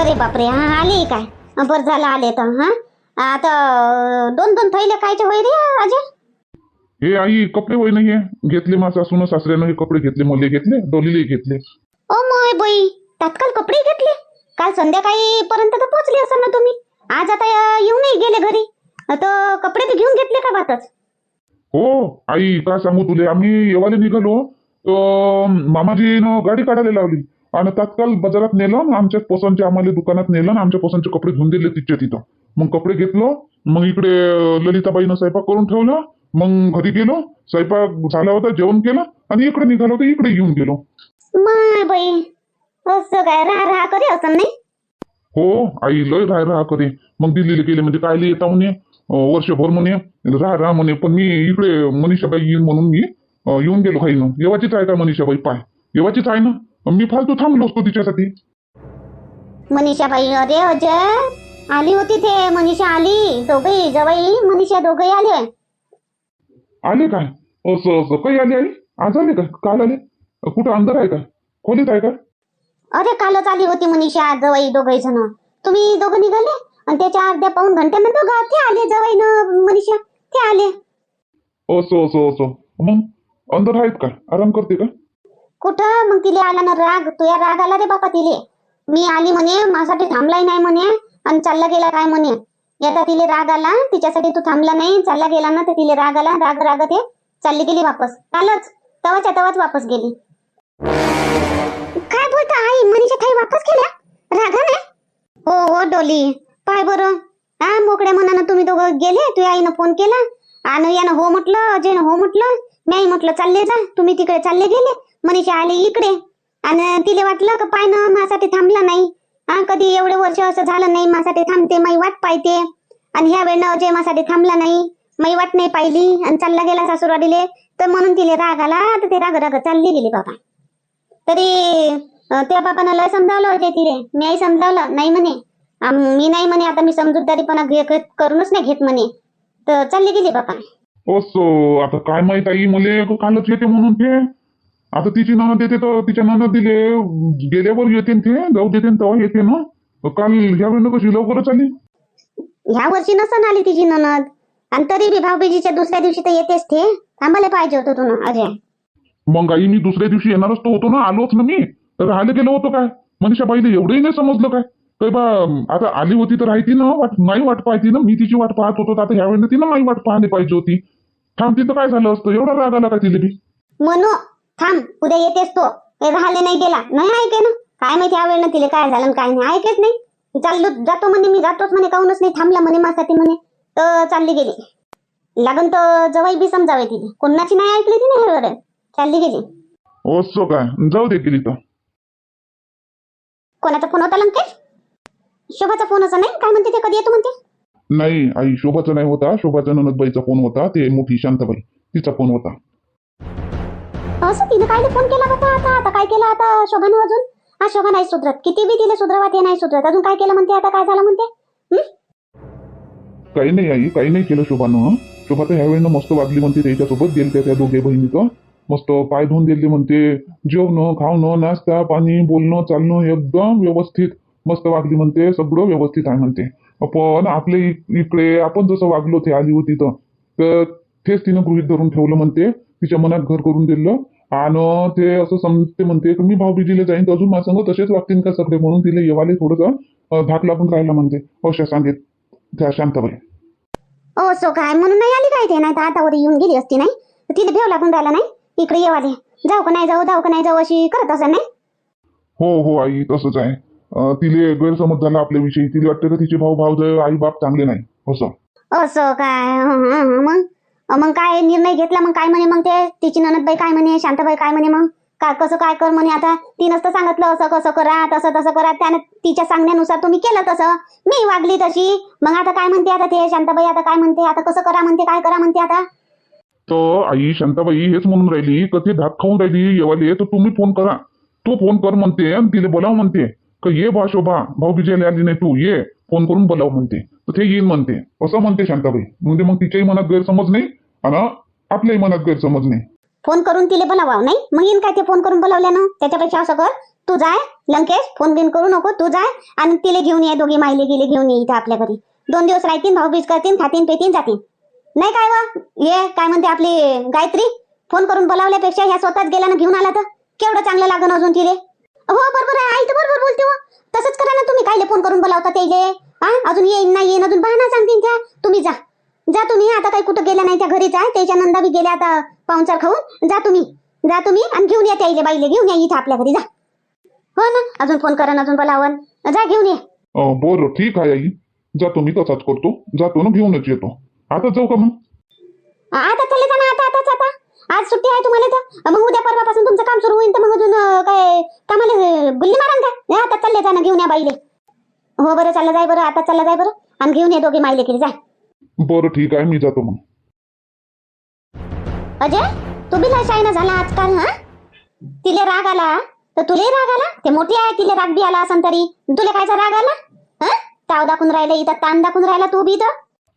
अरे बापरे हा आली काय? बरं झालं आले तर हा? आता दोन दोन थैले कायचे होय रे अजय हे आई कपडे होय नाही हे घेतले माझ्या सासून सासऱ्यानं हे कपडे घेतले मले घेतले डोलीले घेतले. ओ मोय बाई तात्काळ कपडे घेतले? काल संध्याकाळी पर्यंत तर पोहोचले असाल ना तुम्ही. आज आता अं, येऊनही गेले घरी. तर कपडे तर घेऊन घेतले का बातच? हो आई काय सांगू तुले? आम्ही येवाले निघालो. मामाजीनं गाडी काढायला लावली. आणि तात्काळ बाजारात नेलं आणि आमच्या पसंतचे आम्हाला दुकानात नेलं आणि आमच्या पसंतचे कपडे घेऊन दिले तिच्या तिथं. मग कपडे घेतलो मग इकडे ललिताबाईनं स्वयंपाक करून ठेवला मग घरी गेलो स्वयंपाक झाला होता जेवण केलं आणि इकडे निघालो तर इकडे येऊन गेलो. माय बाई असं काय राहा राहा करे असं नाही? हो आई लय राह राहा करे. मग दिल्लीला गेले म्हणजे कायले येता म्हणे? वर्षभर म्हणे राह राहा म्हणे पण मी इकडे मनीषाबाई येईन म्हणून मी येऊन गेलो काही ना येवाचीच आहे का मनीषाबाई? पाय. येवाचीच आहे ना? मी फालतू थांबलो असतो तिच्यासाठी. मनीषाबाई अरे अजय आली होती ते मनीषा आली. दोघही जवाई मनीषा दोघही आले. आले काय? असं असं. काही आले आई? आज आले काय काल आले? कुठं अंदर आहे काय खोलीत आहे का? अरे कालच आली होती मनीषा जवाई दोघही जण. तुम्ही दोघं निघाले? आणि त्याच्या अर्ध्या पाऊन घंट्यानं दोघं ते आले जवाई न मनीषा. ते आले. असं असं असं. मग? अंदर आहेत काय आराम करते का? कुठं? मग तिले आला ना राग. तुया राग आला रे बापा तिले. मी आली म्हणे माझ्यासाठी थांबलाय नाही म्हणे आणि चालला गेला काय म्हणे? आता तिले राग आला तिच्यासाठी तू थांबला नाही चालला गेला ना तर तिले राग आला. राग राग ते चालली गेली वापस. कालच तवाच्या तवाच वापस गेली. काय बोलता आई? मनीषा ताई वापस गेल्या? रागा नाही? हो हो डोली. पाय बरं? हा मोकड्या मनानं तुम्ही दोघं गेले? तुझ्या आईनं फोन केला? आणि यानं हो म्हटलं अजयनं हो म्हटलं. नाही म्हटलं चालले जा. तुम्ही तिकडे चालले गेले. मनीषा आली इकडे. आणि तिला वाटलं का पाय ना माझ्यासाठी थांबला नाही. हा कधी एवढे वर्ष असं झालं नाही माझ्यासाठी थांबते माई वाट पाहते. आणि ह्या वेळेनं अजय माझ्यासाठी थांबला नाही. माई वाट नाही पाहिली आणि चालला गेला सासूरवाडीले. तर म्हणून तिले राग आला तर ते राग राग चालली गेली बाबा. तरी त्या बापानं लय समजावलं होते तिले. मी समजावलं नाही म्हणे. मी नाही म्हणे आता मी समजूतदारीपणा घे घेत- करूनच नाही घेत म्हणे. तर चालली गेली बाबा. असो आता काय माहीत आई मला कालच येते म्हणून ते. आता तिची ननद येते तर तिच्या ननद दिले गेल्यावर येते न ते जाऊ देते न तेव्हा येते ना. काल ह्या वेळेनं कशी लवकरच आली? ह्या वर्षी नसन आली तिची ननद आणि तरी बी भाऊबीजीच्या दुसऱ्या दिवशी तर येतेच ते. थांबायला पाहिजे होतं तू ना अजय. मग आई मी दुसऱ्या दिवशी येणारच तो होतो ना आलोच ना मी. तर राहायला गेलो होतो काय? मनीषा बाईला एवढंही नाही समजलं काय? तर बा आता आली होती तर राहती ना वाट नाही वाट पाहती ना. मी तिची वाट पाहत होतो तर आता ह्या वेळेनं तिनं नाही वाट पाहायला पाहिजे होती. थांबती तर काय झालं असतं? एवढा राग आला का तिला बी? म्हणू थांब उद्या येतेस तो. हे राहिले नाही गेला नाही ऐके ना. काय माहिती या वेळेनं तिला काय झालं काय नाही. ऐकेच नाही. चाललो जातो म्हणे मी. जातोच म्हणे काहूनच नाही. थांबला म्हणे माझ्यासाठी म्हणे. तर चालली गेली. लागून तर जवाई बी समजावे तिने कोणाची नाही ऐकली तिने हे वेळेत चालली गेली. असं काय. जाऊ दे गेली तर कोणाचा फोन होता लंकेश? शोभाचा फोन असा नाही? काय म्हणते ते? कधी येतो म्हणते? नाही आई शोभाचा नाही होता. शोभाचा ननदबाईचा फोन होता. ते मोठी शांताबाई. तिचा फोन होता. असं तिने काय फोन केला बाबा आता? आता काय केलं आता शोभानं अजून? हा शोभा नाही सुधरत. किती बी तिला सुधरवा ते नाही सुधरत. अजून काय केलं म्हणते? आता काय झालं म्हणते? काही नाही आई काही नाही केलं शोभानं शोभा तर ह्या वेळेनं मस्त वागली म्हणते त्याच्यासोबत गेलते त्या दोघे बहिणीचं. मस्त पाय धुवून दिले म्हणते. जेवणं खावणं नाश्ता पाणी बोलणं चालणं एकदम व्यवस्थित मस्त वागली म्हणते. सगळं व्यवस्थित आहे म्हणते. पण आपले इकडे आपण जसं वागलो ते आली होती तर तेच तिनं गृहित धरून ठेवलं म्हणते. तिच्या मनात घर करून दिलं. आणि ते असं समजते म्हणते की मी भाऊबीजीला जाईन तर अजून माझ्या तसेच वागतील का सगळे? म्हणून तिला येवाले थोडंसं धाक लागून राहिला म्हणते. अशा सांगेत त्या शांताबाई ओ सो काय? म्हणून नाही आली काय ते? नाही तर आता वर येऊन गेली असती नाही? तर तिला भेव लागून राहिला नाही? इकडे येवाले. जाऊ का नाही जाऊ? जाऊ का नाही जाऊ? अशी करत असं नाही? हो हो आई तसंच आहे. तिले गैरसमज झाला आपल्याविषयी. तिला वाटतं का तिचे भाऊ भाऊ आई बाप चांगले नाही? असं. असं काय? हं, हं, हं, मग? मग काय निर्णय घेतला मग काय म्हणे मग ते? तिची ननदबाई काय म्हणे शांताबाई काय म्हणे मग? काय कसं काय कर म्हणे आता? तिनंच तर सांगितलं असं कसं करा तसं तसं करा. त्यानं तिच्या सांगण्यानुसार तुम्ही केलं तसं. मी वागली तशी. मग आता काय म्हणते आता ते? शांताबाई आता काय म्हणते? आता कसं करा म्हणते? काय करा म्हणते आता? तर आई शांताबाई हेच म्हणून राहिली का ते धाक खाऊन राहिली? येवाले तर तुम्ही फोन करा. तू फोन कर म्हणते आणि तिला बोलाव म्हणते. का ये बा शोभा भाऊ बिजायला आली नाही तू ये. फोन करून बोलावं म्हणते. तर ते येईन म्हणते. असं म्हणते शांताबाई. म्हणजे मग तिच्याही मनात गैरसमज नाही आणि आपल्याही मनात गैरसमज नाही. फोन करून तिले बोलावा नाही? मग येईन काय ते फोन करून बोलावल्यानं? त्याच्यापेक्षा असं कर तू जाय लंकेश फोन बिन करू नको तू जाय आणि तिले घेऊन ये दोघी माहिले गेले घेऊन ये इथं आपल्या घरी. दोन दिवस राहतील भाऊबीज करतील खातीन पेतीन जातील. नाही काय वा? ये काय म्हणते आपली गायत्री? फोन करून बोलावल्यापेक्षा ह्या स्वतःच गेल्यानं घेऊन आला तर केवढं चांगलं लागन अजून तिले? हो बरोबर आहे. आई तर बरोबर बोलते हो तसंच करा ना तुम्ही. कायले फोन करून बोलावता त्याले हा अजून येईन नाही येईन अजून बहाणा सांगतील त्या. तुम्ही जा. जा तुम्ही. आता काही कुठं गेल्या नाही त्या घरीच आहे. त्याच्या नंदा बी गेल्या आता पाहुणचार खाऊन. जा तुम्ही. जा तुम्ही आणि घेऊन या त्याईले बाईले. घेऊन या इथं आपल्या घरी. जा. हो ना? अजून फोन करा अजून बोलावन. जा घेऊन ये. अं, बरं ठीक आहे आई. जातो मी तसाच करतो. जातो ना घेऊनच येतो. आता जाऊ का मग? आता चालले जा ना आता आताच आता. आज सुट्टी आहे तुम्हाला तर मग उद्या परवापासून तुमचं काम सुरू होईल तर मग अजून काय कामाला गुल्ली मारान का नाही, आता चालले जा ना घेऊन या बाईले. हो बरं चाललं जाय बरं आता चाललं जाय बरं. आणि घेऊन ये दोघे माईले केली जाय बरं ठीक आहे मी जातो मग. अजय तू बी लय शाईना झाला आजकाल हा? तिले राग आला तर तुले राग आला? ते मोठी आहे तिले राग बी आला असन तरी. तुले कायचा राग आला? हा? ताव दाखवून राहिले इथं ताण दाखवून राहिला तू बी इथं?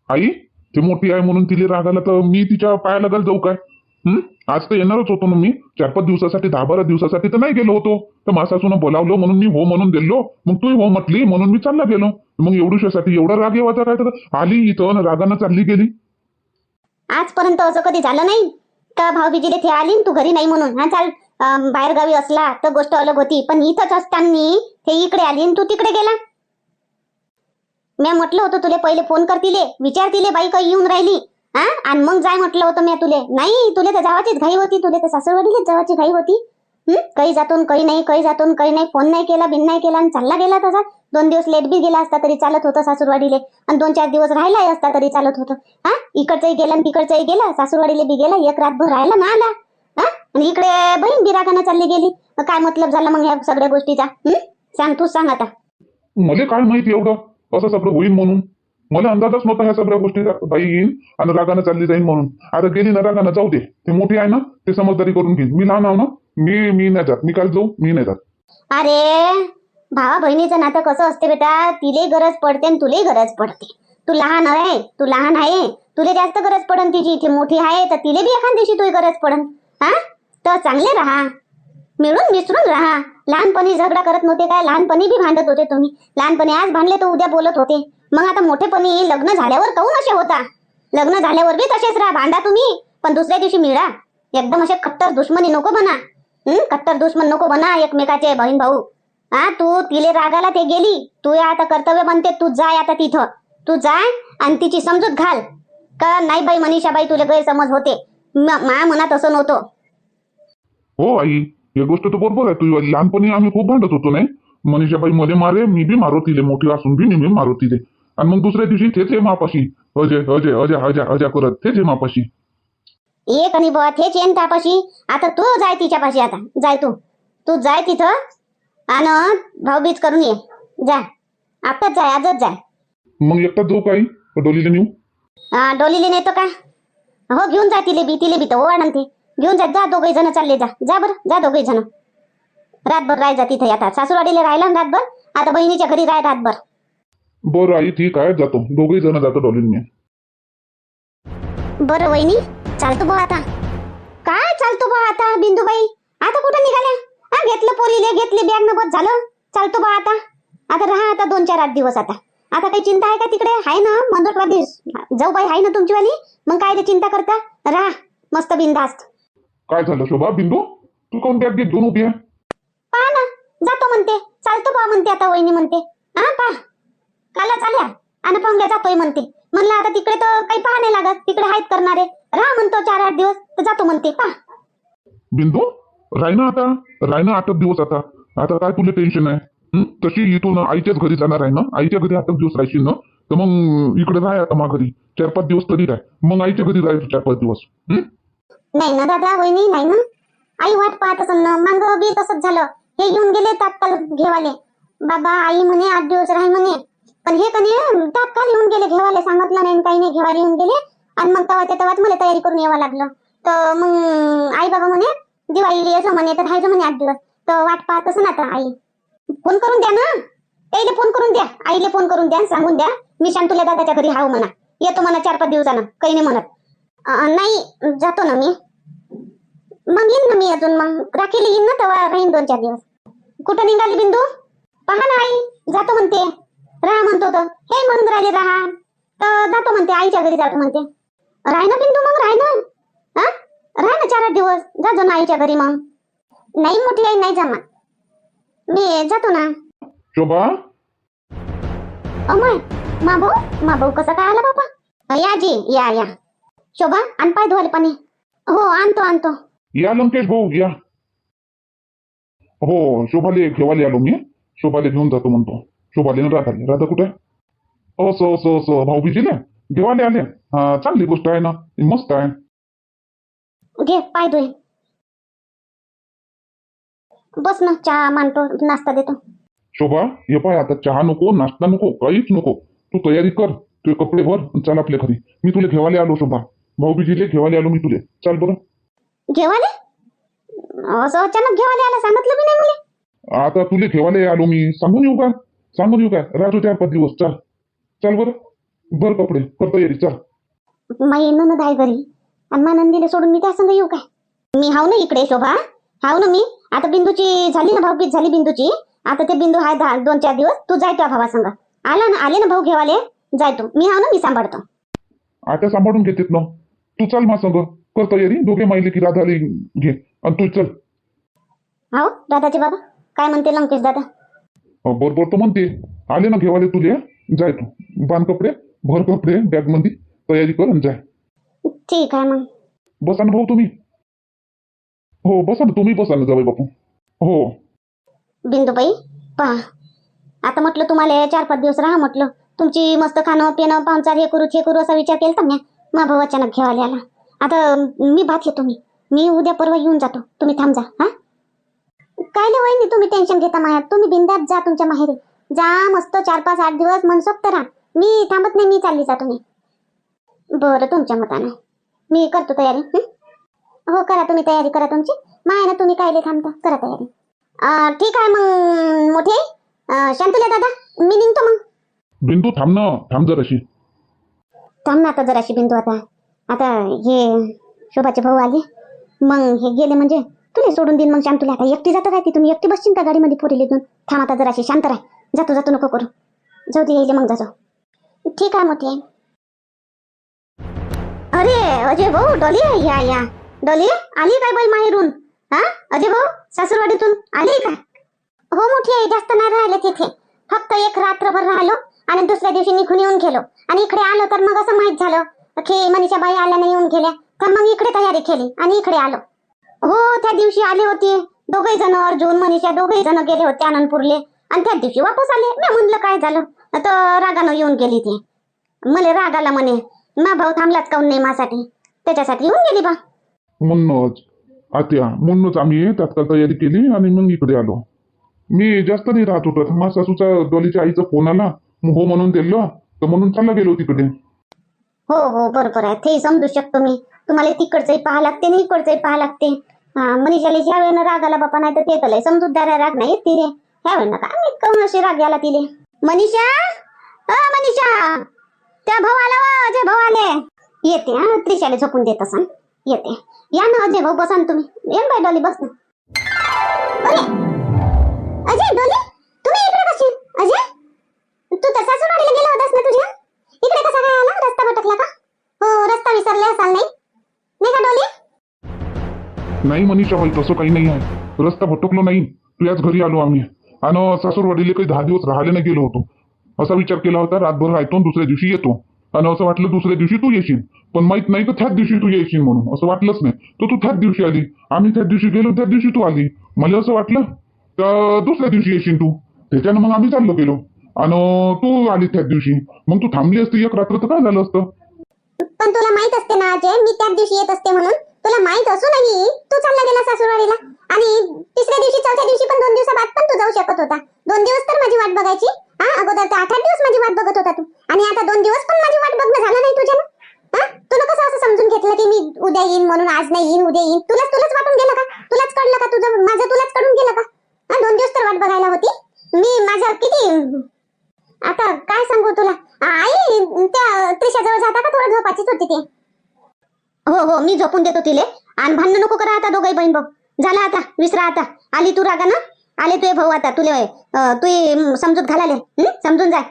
आई ते मोठी आहे म्हणून तिला राग आला तर मी तिच्या पायाला जाऊ काय? आज तर येणारच होतो ना मी. चार पाच दिवसासाठी दहा बारा दिवसासाठी तर नाही गेलो होतो. तर मासासून बोलावलं म्हणून मी हो म्हणून दिलो. मग तू हो म्हटली म्हणून मी चालला गेलो. मग एवढ्यासाठी एवढा राग येवाचा काय तर? आली इथं रागानं चालली गेली. आजपर्यंत असं कधी झालं नाही? का भाऊबीजी ते आली तू घरी नाही म्हणून. हा चाल बाहेर बाहेरगावी असला तर गोष्ट अलग होती. पण इथंच असताना ते इकडे आली तू तिकडे गेला. मी म्हटलं होतं तुले पहिले फोन करतीले विचारतील बाई काही येऊन राहिली. हा? आणि मग जाय म्हटलं होतं मी तुले. नाही तुले तर जावाचीच घाई होती. तुले तर सासरवाडीलेच जावाची घाई होती. काही जातून काही नाही काही जातून काही नाही. फोन नाही केला बिन नाही केला आणि चालला गेला तसा. दोन दिवस लेट बी गेला असता तरी चालत होतं सासूरवाडीले. आणि दोन चार दिवस राहिलाही असता तरी चालत होतं. हा? इकडचंही गेला आणि तिकडचंही गेला. सासूरवाडीले बी गेला एक रातभर राहिला ना आला. हा? आणि इकडे बहीण बिरागानं चालली गेली. काय मतलब झाला मग ह्या सगळ्या गोष्टीचा? सांग तूच सांग आता. मला काय माहिती एवढं? असं सगळं होईल म्हणून. मला अंदाजच नव्हता ह्या सगळ्या गोष्टीचा बाई येईन आणि रागानं चालली जाईन म्हणून. आता गेली ना रागानं जाऊ दे. ती मोठी आहे ना ते समजदारी करून घेईन. मी लहान आहो ना मी मी नाही जात. मी काल जाऊ मी नाही जात. अरे भावा बहिणीचं नातं कसं असते बेटा? तिले गरज पडते आणि तुले गरज पडते. तू लहान आहे तू लहान आहे. तुले जास्त गरज पडन तिची. इथे मोठी आहे तर तिले बी एखाद दिवशी तुझी गरज पडन. हा? तर चांगले राहा. मिळून मिसळून राहा. लहानपणी झगडा करत नव्हते काय? लहानपणी बी भांडत होते तुम्ही. लहानपणी आज भांडले तर उद्या बोलत होते. मग आता मोठेपणी लग्न झाल्यावर काहून असे होता? लग्न झाल्यावर बी तसेच राहा भांडा तुम्ही पण दुसऱ्या दिवशी मिळा. एकदम असे कट्टर दुश्मनी नको बना हम्म कट्टर दुश्मन नको बना एकमेकाचे बहीण भाऊ. हा तू तिले रागाला ते गेली. तू आता कर्तव्य बनते तू जाय आता तिथं. तू जाय आणि तिची समजूत घाल. का नाही बाई मनीषाबाई तुला गैरसमज होते. मा मनात असं नव्हतं. हो आई. हे गोष्ट तर बरोबर आहे. तू लहानपणी आम्ही खूप भांडत होतो नाही? मनीषाबाई मध्ये मारे मी बी मारो तिले. मोठी असून बी मी मारो तिले. आणि मग दुसऱ्या दिवशी तेच हे मापाशी अजय अजय अजय अजय अजय करत तेच हे मापाशी एक आणि बुवा हे चेन तापाशी आता तू जाय तिच्यापाशी आता. जाय तू. तू जाय तिथं आणि भाऊबीज करून ये. जा. आताच जाय आजच जाय. मग एकटाच जाऊ काही? डोलीला नेऊ? हा, डोलीले नेतो का? हो घेऊन जा तिले बी तिले बी तर ओवाळण ते. घेऊन जा जा दोघे जण चालले जा. जा बरं जा दोघे जण. रातभर राह जा तिथे आता. सासूरवाडीला राहिला ना रातभर? आता बहिणीच्या घरी राह रातभर. बरं आई ठीक आहे जातो. दोघेही जण जातो डोलीने बरं वहिनी चालतो बा आता. काय चालतो बा आता बिंदूबाई? आता कुठं निघाल्या? हा घेतलं पोरीले घेतली बॅग न बस झालं. चालतो बा आता. आता राहा आता दोन चार आठ दिवस आता. आता काही चिंता आहे का तिकडे? आहे ना मंदर प्रदेश जाऊ बाई आहे ना तुमचीवाली? मग काय ते चिंता करता? राहा मस्त बिंदास्त. काय झालं शोभा बिंदू? तू कोण बॅग घेत घेऊन उभी आहे? पहा ना जातो म्हणते. चालतो बा म्हणते आता वहिनी म्हणते. हा पहा. काला चाल्या. आणि पाहुण्या जातोय म्हणते. म्हणलं आता तिकडे तर काही पहा नाही लागत. तिकडे आहेत करणारे. राहा म्हणतो चार आठ दिवस तर जातो म्हणते. पहा. बिंदू राय ना आता? राय ना आठ दिवस आता. आता काय तुला टेन्शन आहे? तशी इथून आईच्याच घरी जाणार आहे ना? आईच्या घरी आठ दिवस राहशील ना? तर मग इकडे राह आता मा घरी. चार पाच दिवस तरी राह. मग आईच्या घरी राहायचं चार पाच दिवस? नाही ना दादा वहिनी नाही ना? आई वाट पाहत असेल ना. मांग बी तसंच झालं. हे येऊन गेले तात्काळ घेवाले. बाबा आई म्हणे आठ दिवस राही म्हणे. पण हे कधी तात्काळ येऊन गेले घेवाले सांगितलं नाही काही नाही घेवाले येऊन गेले. आणि मग तेव्हा त्या मला तयारी करून यावं लागलं. तर मग आई बाबा म्हणे दिवाळी यायचं म्हणे तर राहायचं म्हणे आठ दिवस. तर वाट पाहत असेल आता आई. फोन करून द्या ना. त्याईले फोन करून द्या. आईले फोन करून द्या सांगून द्या. मी शांतुल्या दादाच्या घरी हाव म्हणा. येतो म्हणा चार पाच दिवसानं काही नाही म्हणत. नाही जातो ना मी. मग येईन ना मी अजून मग. राखीला येईन ना तेव्हा राहीन दोन चार दिवस. कुठं निघाली बिंदू? पहा ना आई जातो म्हणते. राहा म्हणतो तर हे म्हणून राहिले राहा तर जातो म्हणते आईच्या घरी जातो म्हणते. राह ना बिंदू मग राह ना. हा? राह ना चार आठ दिवस जा जो ना आईच्या घरी मग. नाही मोठी आई नाही जमत. मी जातो ना. शोभा? अमय मा भाऊ मा भाऊ कसा काय आला बाबा? या जी या या. शोभा आण पाय धुवाले पाणी. हो आणतो आणतो. या लंकेश भाऊ या. हो शोभाले घेवाले आलो मी. शोभाले घेऊन जातो म्हणतो. शोभाले न राधाले राधा कुठे? असं असं असं भाऊ बिजीले घेवाले आले हा चांगली गोष्ट आहे ना मस्त आहे. घे पाय धुये बस ना चहा मांडतो नाश्ता देतो. शोभा हे पाय आता चहा नको नाश्ता नको काहीच नको. तू तयारी कर तुझे कपडे भर आणि चाल आपल्या घरी. मी तुला घेवाले आलो शोभा. भाऊ बिजीले घेवाले आलो मी तुले. चाल बरं. घेवाले? असं अचानक घेवाले आला सांगितलं बी नाही मुले. आता तुले घेवाले आलो मी. सांगून येऊ का? सांगून येऊ का राजू चार पाच दिवस. चाल. चाल बरं. भर कपडे. कर तयारी. चाल. माई ननद आहे घरी. आणि मा नंदीला सोडून मी त्या संग येऊ काय? मी हाव ना इकडे शोभा. हाव ना मी. आता बिंदूची झाली ना भाऊबीज झाली बिंदूची. आता ते बिंदू आहे दहा दोन चार दिवस. तू जाय त्या भावा संग आला ना आले ना भाऊ घेवाले? जाय तू. मी हाव ना मी सांभाळतो. आता सांभाळून घेतेत ना. तू चाल मा संग. कर तयारी. दोघे माहिले की राधाले घे. आणि तू चल. हाव दादाचे बाबा. काय म्हणते लंकेश दादा? बरोबर तर म्हणते आले ना घेवाले तुले जाय तू. बांध कपडे भर कपडे बॅगमध्ये तयारी कर जाय. ठीक आहे मग. बसा ना भाऊ तुम्ही. हो बसा ना तुम्ही बसा ना जावई बापू. हो. बिंदुबाई पहा. आता म्हटलं तुम्हाला चार पाच दिवस राहा म्हटलं. तुमची मस्त खाणं पिणं पाहुणचार हे करू हे करू असा विचार केला तर मा भाऊ अचानक घेवाले आला. आता मी भात येतो मी मी उद्या परवा येऊन जातो. तुम्ही थांब जा हा. काय नाही वहिनी तुम्ही टेन्शन घेता मायात. तुम्ही बिंदात जा तुमच्या माहेरी. जा मस्त चार पाच आठ दिवस मनसोक्त राहा. मी थांबत नाही मी चालली जा तुम्ही. बरं तुमच्या मतानं. मी करतो तयारी हं? करा तुम्ही तयारी करा तुमची. माया ना तुम्ही कायले थांबता? करा तयारी. ठीक आहे मग मोठे. शांतुल्या दादा मी निघतो मग. बिंदू थांब ना. थांब जर अशी थांब ना आता जराशी बिंदू आता. आता हे शोभाचे भाऊ आले. मग हे गेले म्हणजे? तुला सोडून देईन मग शांतुला आता एकटी जातं काय तिथून? एकटी बसशील का गाडीमध्ये पोरीले घेऊन? थांब आता जराशी शांत राह. जातो जातो नको करू. जाऊ दे येईल मग जातो. ठीक आहे मोठी अरे अजय भाऊ डोली या या. डॉली आली काय बाई माहेरून? हा? अजय भाऊ सासूरवाडीतून आली का? हो मोठी आई जास्त नाही राहिले तिथे. फक्त एक रात्रभर राहिलो आणि दुसऱ्या दिवशी निघून येऊन गेलो. आणि इकडे आलो तर मग असं माहीत झालं की मनीषा बाई आल्या नाही येऊन गेल्या. तर मग इकडे तयारी केली आणि इकडे आलो. हो त्या दिवशी आले होते. दोघे जण अर्जुन मनीषा दोघे जण गेले होते आनंदपूरले. आणि त्या दिवशी वापस आले. मी म्हणलं काय झालं? तर रागानं येऊन गेली ती. मला राग आला म्हणे मा भाऊ थांबलाच काऊन नाही मासाठी त्याच्यासाठी येऊन गेली बा. म्हणूनच आत्या म्हणूनच आम्ही तात्काळ तयारी केली आणि मग इकडे आलो. मी जास्त नाही राहत होतो माझ्या सासूचा डोलीच्या आईचा फोन आला. हो म्हणून दिलं. तर म्हणून चालला गेलो तिकडे. हो हो बरोबर आहे. ते समजू शकतो मी. तुम्हाला तिकडचंही पाहा लागते आणि इकडचंही पाहा लागते. हा मनीषाला ह्या वेळेनं राग आला बापा नाही तर ते तर लय समजूतदार राग नाही तिले ह्या वेळेनं काय मी कमी अशी राग आला तिले मनीषा? अ मनीषा! त्या भाऊ आला व अजय भाऊ आले. येते हा त्रिशाला झोपून देत असन. येते. या ना अजय भाऊ बसा तुम्ही. ये बाय डॉली बस ना. अजय डॉली! तुम्ही इकडे कशी? अजय? तू तसा सासूरवाडीला गेला होतास ना तुझ्या? इकडे कसा काय आला? रस्ता भटकला का? हो रस्ता विसरला असाल नाही? नाही डोली नाही मनीषा भाई तसं काही नाही आहे. रस्ता भटकलो नाही. तुझ्याच घरी आलो आम्ही. आणि सासूर वडील काही दहा दिवस राहिले नाही गेलो होतो. असा विचार केला होता रातभर राहतो दुसऱ्या दिवशी येतो. आणि असं वाटलं दुसऱ्या दिवशी तू येशील. पण माहीत नाही तर त्याच दिवशी तू येशील म्हणून. असं वाटलंच नाही. तर तू त्याच दिवशी आली. आम्ही त्याच दिवशी गेलो त्याच दिवशी तू आली. मला असं वाटलं तर दुसऱ्या दिवशी येशील तू. त्याच्यानं मग आम्ही चाललो गेलो. आणि तू आली त्याच दिवशी. मग तू थांबली असती एक रात्र तर काय झालं असतं? पण तुला माहीत असते ना अजय मी त्याच दिवशी येत असते म्हणून. तुला माहीत असूनही तू चालला गेला सासूरवाडीला. आणि तिसऱ्या दिवशी चौथ्या दिवशी पण दोन दिवसाबाद पण तू जाऊ शकत होता. दोन दिवस तर माझी वाट बघायची. हा अगोदर तर आठ आठ दिवस माझी वाट बघत होता तू. आणि आता दोन दिवस पण माझी वाट बघणं झालं नाही तुझ्यानं. हा तुला कसं असं समजून घेतलं की मी उद्या येईन म्हणून आज नाही येईन उद्या येईन? तुलाच तुलाच वाटून गेलं का? तुलाच कळलं का तुझं माझं तुलाच कळून गेलं का? हा दोन दिवस तर वाट बघायला होती. मी माझं किती आता काय सांगू तुला? आई त्या त्रिशाजवळ जाता का? थोडं झोपाचीच होती ते. हो हो मी झोपून देतो तिले. आणि भांडण नको करा आता दोघही बहीण भाऊ. झाला आता विसरा आता. आली तू रागा ना? आले तुझे भाऊ आता. तुले तू समजूत घालाले? समजून जाय.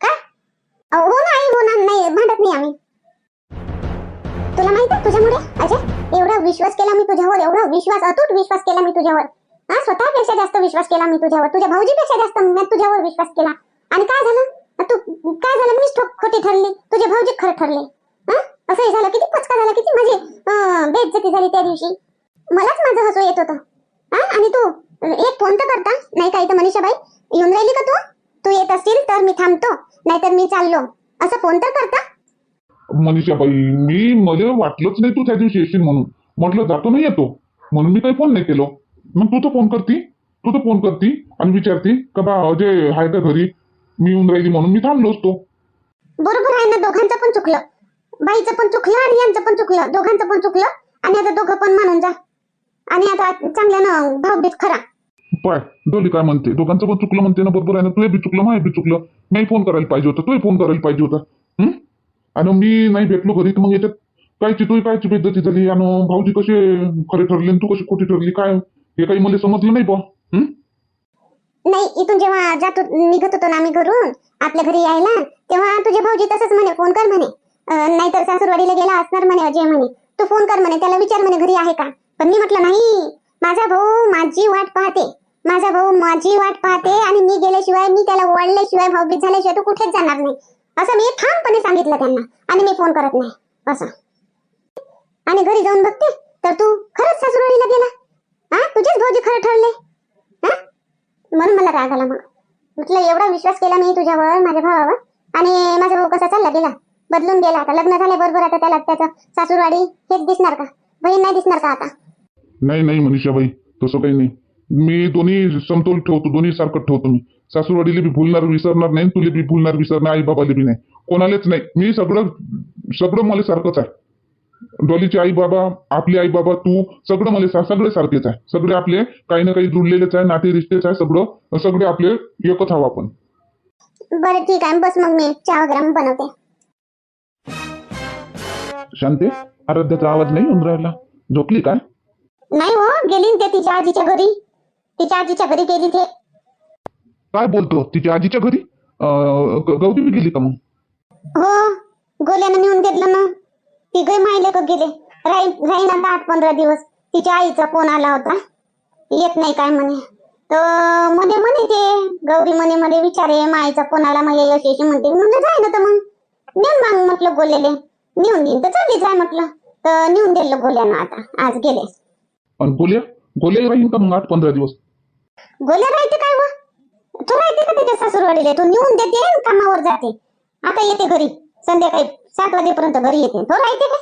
काय अं, हो ना आई हो ना. नाही भांडत नाही आम्ही. तुला माहीत आहे तुझ्यामुळे? अजय एवढा विश्वास केला मी तुझ्यावर. एवढा विश्वास अतूट विश्वास केला मी तुझ्यावर. हा स्वतःपेक्षा जास्त विश्वास केला मी तुझ्यावर. तुझ्या भाऊजीपेक्षा जास्त मी तुझ्यावर विश्वास केला. आणि काय झालं? तू काय झालं? मीच ठो- खोटी ठरली. तुझे भाऊजी खरं ठरले. हा? असंही झालं किती पचका झाला किती? माझी अं, बेइज्जती झाली त्या दिवशी. मलाच माझं हसू येत होतं. आणि तू एक फोन तर करता. नाही काही तर मनीषाबाई? येऊन राहिली का तू? तू येत असतील तर मी थांबतो. नाहीतर मी चाललो. असं फोन तर करता. मनीषाबाई मी मध्ये वाटलंच नाही तू त्या दिवशी येशील म्हणून. म्हटलं जातो नाही येतो. म्हणून मी काही फोन नाही केलो. मग तू तर फोन करती. तू तर फोन करती आणि विचारती का बा अजय आहे का घरी? मी येऊन राहिली म्हणून मी थांबलो असतो. बरोबर आहे ना दोघांचं पण चुकलं. बाईचं पण चुकलं आणि यांचं पण चुकलं. दोघांचं पण चुकलं. आणि आता दोघं पण मानून जा. आणि आता चांगल्यानं भाऊबीज खरा. पाय डोली काय म्हणते? दोघांचं पण चुकलं म्हणते ना बरोबर आहे ना? तुझे बी चुकलं माझे बी चुकलं. मी फोन करायला पाहिजे होता तूही फोन करायला पाहिजे होता. हं? आणि मी नाही भेटलो घरी तर मग याच्यात कायची तुही कायची बेद्दती झाली? आणि भाऊजी कसे खरे ठरले आणि तू कशी खोटी ठरली? काय? हे काही मला समजलं नाही बा? नाही इथून जेव्हा जातो निघत होतो ना आम्ही घरून आपल्या घरी यायला तेव्हा तुझे भाऊजी तसंच म्हणे फोन कर म्हणे. नाहीतर सासूरवाडीला गेला असणार म्हणे अजय म्हणे. तू फोन कर म्हणे त्याला विचार म्हणे घरी आहे का? पण मी म्हटलं नाही माझा भाऊ माझी वाट पाहते. माझा भाऊ माझी वाट पाहते आणि मी गेल्याशिवाय मी त्याला ओळल्याशिवाय भाऊबीज झाल्याशिवाय तू कुठेच जाणार नाही. असं मी ठामपणे सांगितलं त्यांना. आणि मी फोन करत नाही. असं. आणि घरी जाऊन बघते. तर तू खरंच सासूरवाडीला गेला? हा तुझेच भाऊजी खरं ठरले. म्हणून मला राग आला मग. म्हटलं एवढा विश्वास केला मी तुझ्यावर माझ्या भावावर. आणि माझा भाऊ कसा चालला गेला? बदलून गेला आता. लग्न झाल्याबरोबर आता त्याला त्याचं सासूरवाडी. हेच दिसणार का? बहीण नाही दिसणार का आता? नाही नाही मनीषाबाई. तसं काही नाही. मी दोन्ही समतोल ठेवतो. दोन्ही सारखं ठेवतो मी. सासूरवाडीला बी भुलणार विसरणार नाही तुले बी भुलणार विसरणार आई बाबाला बी नाही. कोणालाच नाही. मी सगळं सगळं मला सारखंच आहे. डॉलीचे आई बाबा आपले आई बाबा तू सगळं मला सा- सगळे सारखेच आहे. सगळे आपले काही ना काही जुळलेलेच आहे नाते रिश्तेच आहे सगळं सगळे आपले एकच हवं आपण. बरं ठीक आहे बस मग मी चहा वगैरे बनवते. शांते आराध्याचा आवाज नाही येऊन राहिला. झोपली काय नाही हो गेली ना ते तिच्या आजीच्या घरी. तिच्या आजीच्या घरी गेली ते. काय बोलतो? तिच्या आजीच्या घरी? अं, ग- गौरी बी गेली का मग? हो गोल्यानं नेऊन घेतलं ना तिघही माहिले का गेले. राहीन राहीन आता आठ पंधरा दिवस. तिच्या आईचा फोन आला होता. येत नाही काय म्हणे. तर मध्ये म्हणे ते गौरी म्हणे मध्ये विचारे माईचा फोन आला मग यश यश म्हणते म्हणजे जाय ना तर मग. नेऊन माग म्हटलं गोल्याले नेऊन देईन तर चालली जाय म्हटलं. तर नेऊन दिलं गोल्यानं आता. आज गेले. आणि गोल्या गोल्या राहील का मग आठ पंधरा दिवस? गोल्या राहते काय व? तो राहते का त्याच्या सासूरवाडीला? तो नेऊन देते आणि कामावर जाते. आता येते घरी. संध्याकाळी. सात वाजेपर्यंत घरी येते. तो राहते का?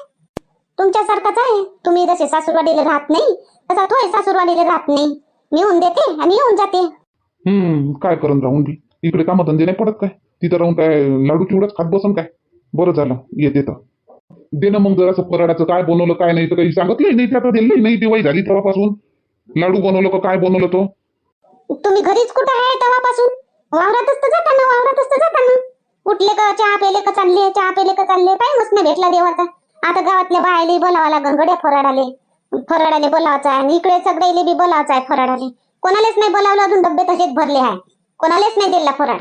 तुमच्यासारखाच आहे. तुम्ही जसे सासूरवाडीला राहत नाही तसा तोही सासूरवाडीला राहत नाही. नेऊन देते आणि येऊन जाते. हम्म काय करून राहून इकडे कामधंदे नाही पडत काय? तिथं राहून काय लाडू चिवडच खात बसन काय? बरं झालं येते तर. दे ना मग जरासं फराडाचं काय बनवलं काय नाही तर काही सांगितलंही नाही ते आता दिलंही नाही ती वय झाली तेव्हापासून. लाडू बनवलं का काय बनवलं तो? तुम्ही घरीच कुठं आहे तेव्हापासून? वावरातच तर जाता ना वावरातच तर जाता ना. उठले का? चहा पेले का चालले? चहा पेले का चालले? टाइमच नाही भेटला देवाचा. आता गावातल्या बायले बोलावा लागन गड्या फराडाले. फराडाले बोलावायचं आहे. आणि इकडे सगळ्याले बी बोलावायचं आहे फराडाले. कोणालाच नाही बोलावलं अजून डब्बे तसेच भरले आहे. कोणालाच नाही दिला फराड.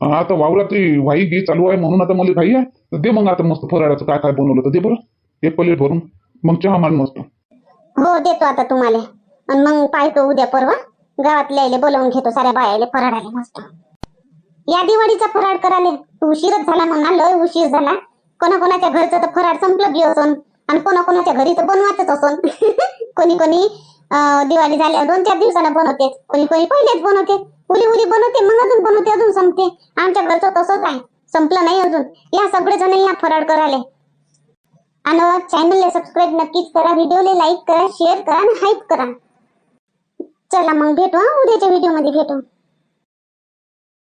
आता वावरात ती वाई घे चालू आहे म्हणून आता मला घाई आहे. दे मग आता मस्त फराडाचं काय काय बनवलं तर दे बरं. एक प्लेट भरून. मग चहा मान मस्त. हो देतो आता तुम्हाला. आणि मग पाहतो उद्या परवा. गावातल्या बोलावून घेतो साऱ्या बायाले फराड आले मस्त. या दिवाळीचा फराड कराले उशीरच झाला म्हणा लय उशीर झाला. कोणाकोणाच्या घरचं तर फराड संपलं बी असून आणि कोणाकोणाच्या घरी तर बनवायचंच असून. कोणी कोणी दिवाळी झाल्या दोन चार दिवसानं बनवते. कोणी कोणी पहिलेच बनवते. उली उली बनवते मग अजून बनवते अजून संपते. आमच्या घरचं तसंच आहे. संपलं नाही अजून. या सगळे जण या फराड कराले आणि चॅनलला सबस्क्राईब नक्कीच करा व्हिडिओला लाईक करा शेअर करा आणि हाईप करा. चला मग भेटू हा उद्याच्या व्हिडिओमध्ये भेटू.